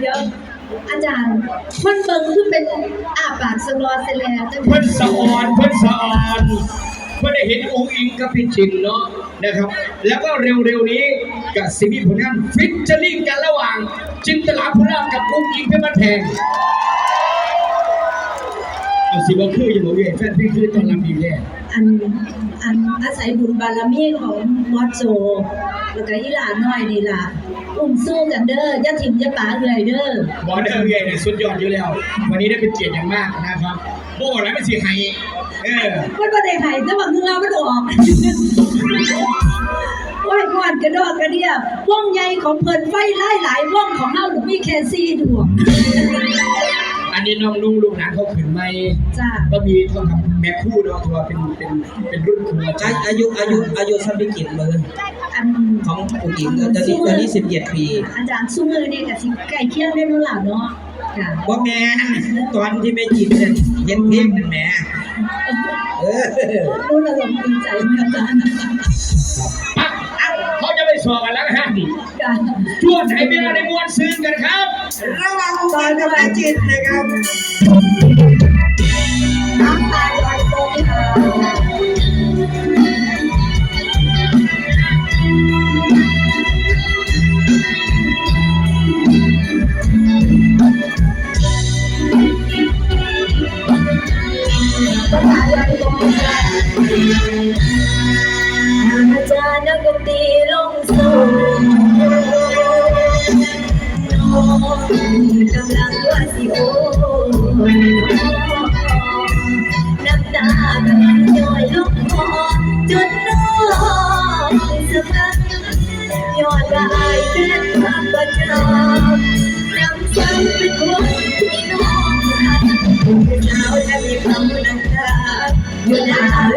เดี๋ยวอาจารย์มันเบิ่งคือเป็นอาปากสลอเสยแล้วจังเพิ่นสะออนเพิ่นสะออนเพิ่นได้เห็นองค์อิงกับพี่จินเนาะนะครับ แล้วก็เร็วๆนี้กับสิมีผลงานฟิชเชอริ่งกันระหว่าง จินตลาภูราชกับองค์อิงเพชรบ้านแพง เอาสิบ่คืออย่าบอกเวยแฟนพี่คือตอนลำดีแน่อันอันอาศัยบุญบารมีของมอสโจแล้วก็อีหลาน้อยนี่ล่ะอุ้มสู้กันเด้ออย่าถิ่มอย่าป๋าเอื่อยเด้อ บอเดอร์เวยเนี่ยสุดยอดอยู่แล้ว วันนี้ได้เป็นเกียรติอย่างมากนะครับโบ้แล้วไม่สิให้เออมันบ่ได้ให้แต่ว่าเหงือมันออกโอ้ยกวนกระดอกกระเดียว่องใหญ่ของเพิ่นไฟไล่หลายว่องของเฮาหรือมีแค่4ดวงอั นนี้น้องลุงลูกหลานเขาขืนไม่จ้าก็มีเท่ากับแม่คู่เนาะถือว่าเป็นเป็นเป็นรุ่นครูอาจารย์อายุอายุอายุสัมพิกิจเลยอันของอุ๋งอิงตอนนี้ตอนนี้สิบเจ็ดปี อาจารย์ซุ้มือนี่ก็สิใกล้เคียงได้นู่นล่ะเนาะค่ะว่าแม่ตอนที่แม่จีบเนี่ยเห็นเพลงนั่นแม่เออรู้ระลมดีใจเหมือนกันอะอะเขาจะไปสอบกันแล้วนะฮะนี่ค่ะชวนให้เมียในมวลซื้อกันครับ ระวังตอนกับแม่จีบนะครับ กำลังว่าสิโอน้ำตากำลังย้อยลงคอจนน้องสะบัดย้อนว่าอายเป็นความจำน้ำซ้ำเป็นคนที่น้องรักเป็นสาจะมีคำนังตาอยู่หน้าเว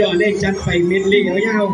ยอดเล่นจัดไปมิดเลี้ยวย่าว